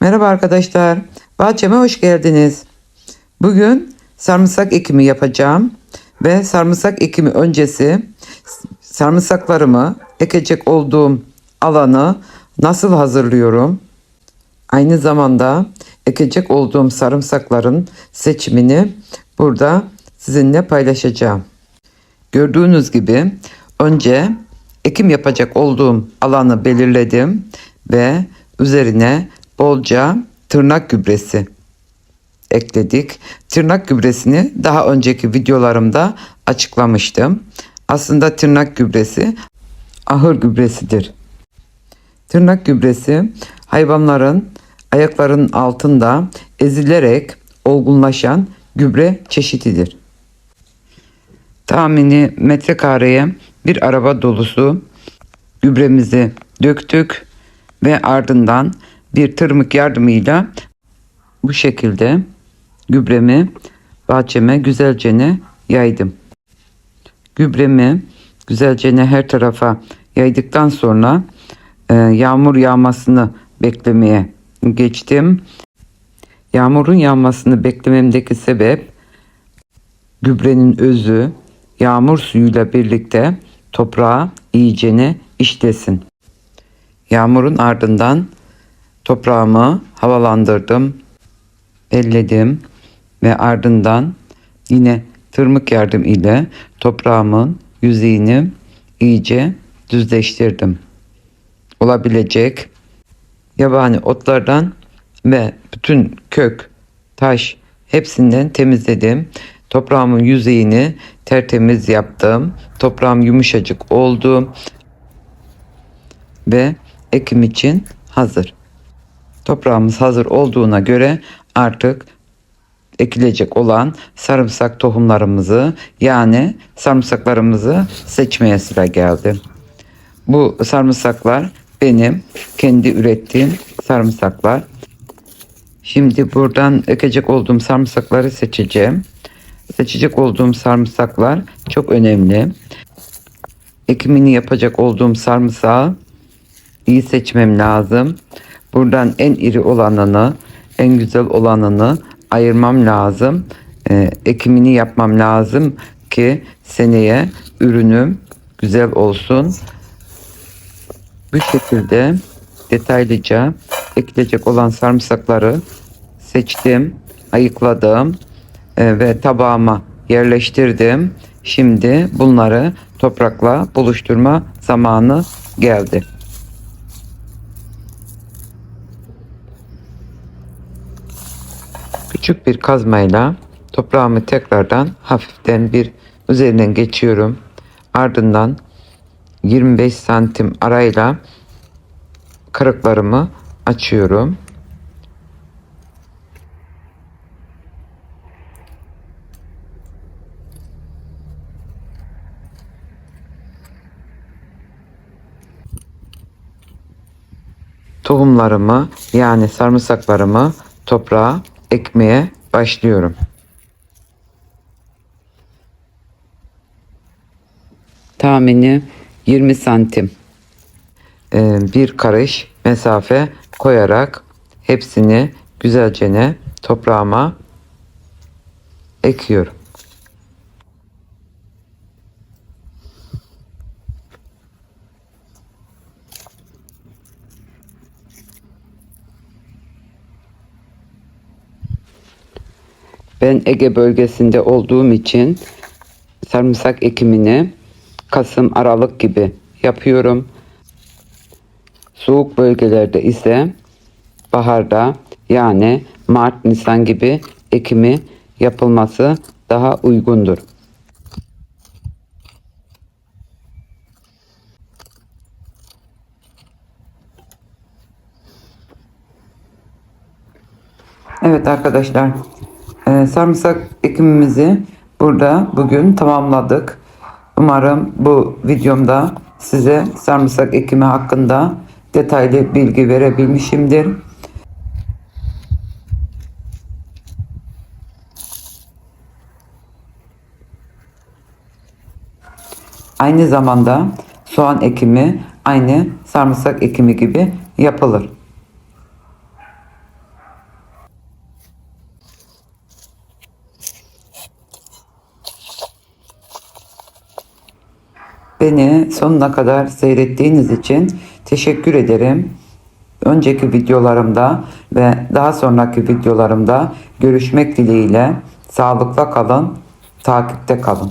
Merhaba arkadaşlar. Bahçeme hoş geldiniz. Bugün sarımsak ekimi yapacağım ve sarımsak ekimi öncesi sarımsaklarımı ekecek olduğum alanı nasıl hazırlıyorum? Aynı zamanda ekecek olduğum sarımsakların seçimini burada sizinle paylaşacağım. Gördüğünüz gibi önce ekim yapacak olduğum alanı belirledim ve üzerine bolca tırnak gübresi ekledik. Tırnak gübresini daha önceki videolarımda açıklamıştım. Aslında tırnak gübresi ahır gübresidir. Tırnak gübresi hayvanların ayaklarının altında ezilerek olgunlaşan gübre çeşididir. Tahmini metrekareye bir araba dolusu gübremizi döktük ve ardından bir tırmık yardımıyla bu şekilde gübremi bahçeme güzelce yaydım. Gübremi güzelce her tarafa yaydıktan sonra e, yağmur yağmasını beklemeye geçtim. Yağmurun yağmasını beklememdeki sebep gübrenin özü yağmur suyuyla birlikte toprağa iyicene işlesin. Yağmurun ardından toprağımı havalandırdım, elledim ve ardından yine tırmık yardım ile toprağımın yüzeyini iyice düzleştirdim. Olabilecek yabani otlardan ve bütün kök, taş hepsinden temizledim. Toprağımın yüzeyini tertemiz yaptım. Toprağım yumuşacık oldu ve ekim için hazır. Toprağımız hazır olduğuna göre artık ekilecek olan sarımsak tohumlarımızı yani sarımsaklarımızı seçmeye sıra geldi. Bu sarımsaklar benim kendi ürettiğim sarımsaklar. Şimdi buradan ekecek olduğum sarımsakları seçeceğim. Seçecek olduğum sarımsaklar çok önemli. Ekimini yapacak olduğum sarımsağı iyi seçmem lazım. Buradan en iri olanını, en güzel olanını ayırmam lazım. Ee, ekimini yapmam lazım ki seneye ürünüm güzel olsun. Bu şekilde detaylıca ekilecek olan sarımsakları seçtim, ayıkladım e, ve tabağıma yerleştirdim. Şimdi bunları toprakla buluşturma zamanı geldi. Küçük bir kazmayla toprağımı tekrardan hafiften bir üzerinden geçiyorum. Ardından 25 santim arayla kırıklarımı açıyorum. Tohumlarımı yani sarımsaklarımı toprağa ekmeye başlıyorum. Tahmini 20 santim e, bir karış mesafe koyarak hepsini güzelce toprağıma ekiyorum. Ben Ege bölgesinde olduğum için sarımsak ekimini Kasım Aralık gibi yapıyorum. Soğuk bölgelerde ise baharda yani Mart Nisan gibi ekimi yapılması daha uygundur. Evet arkadaşlar sarımsak ekimimizi burada bugün tamamladık. Umarım bu videomda size sarımsak ekimi hakkında detaylı bilgi verebilmişimdir. Aynı zamanda soğan ekimi aynı sarımsak ekimi gibi yapılır. Beni sonuna kadar seyrettiğiniz için teşekkür ederim. Önceki videolarımda ve daha sonraki videolarımda görüşmek dileğiyle sağlıkla kalın, takipte kalın.